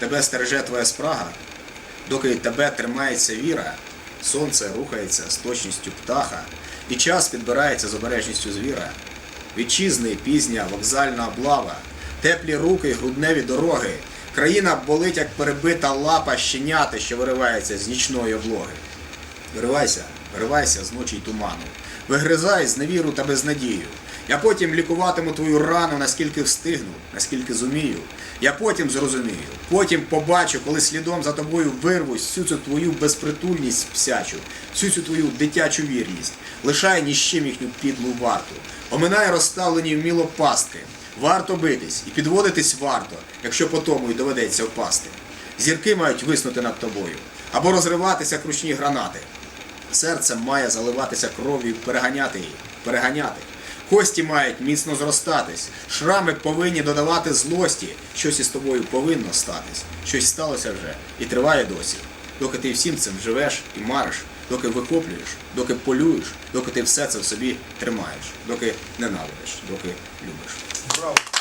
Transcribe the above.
Тебе стереже твоя спрага, доки тебе тримається віра, сонце рухається з точністю птаха, і час підбирається з обережністю звіра. Вітчизни, пізня, вокзальна облава, теплі руки, грудневі дороги. Країна болить, як перебита лапа щеняти, що виривається з нічної облоги. Виривайся, виривайся з ночі й туману. Вигризай з невіру та безнадію. Я потім лікуватиму твою рану, наскільки встигну, наскільки зумію. Я потім зрозумію, потім побачу, коли слідом за тобою вирвусь всю цю твою безпритульність псячу, всю цю твою дитячу вірність. Лишай ні з чим їхню підлу варту. Оминай розставлені вміло пастки. Варто битись і підводитись варто, якщо по тому й доведеться впасти. Зірки мають виснути над тобою або розриватися як ручні гранати. Серце має заливатися кров'ю, переганяти її, переганяти. Кості мають міцно зростатись, шрами повинні додавати злості, щось із тобою повинно статись, щось сталося вже і триває досі. Доки ти всім цим живеш і мариш, доки викоплюєш, доки полюєш, доки ти все це в собі тримаєш, доки ненавидиш, доки любиш. Браво.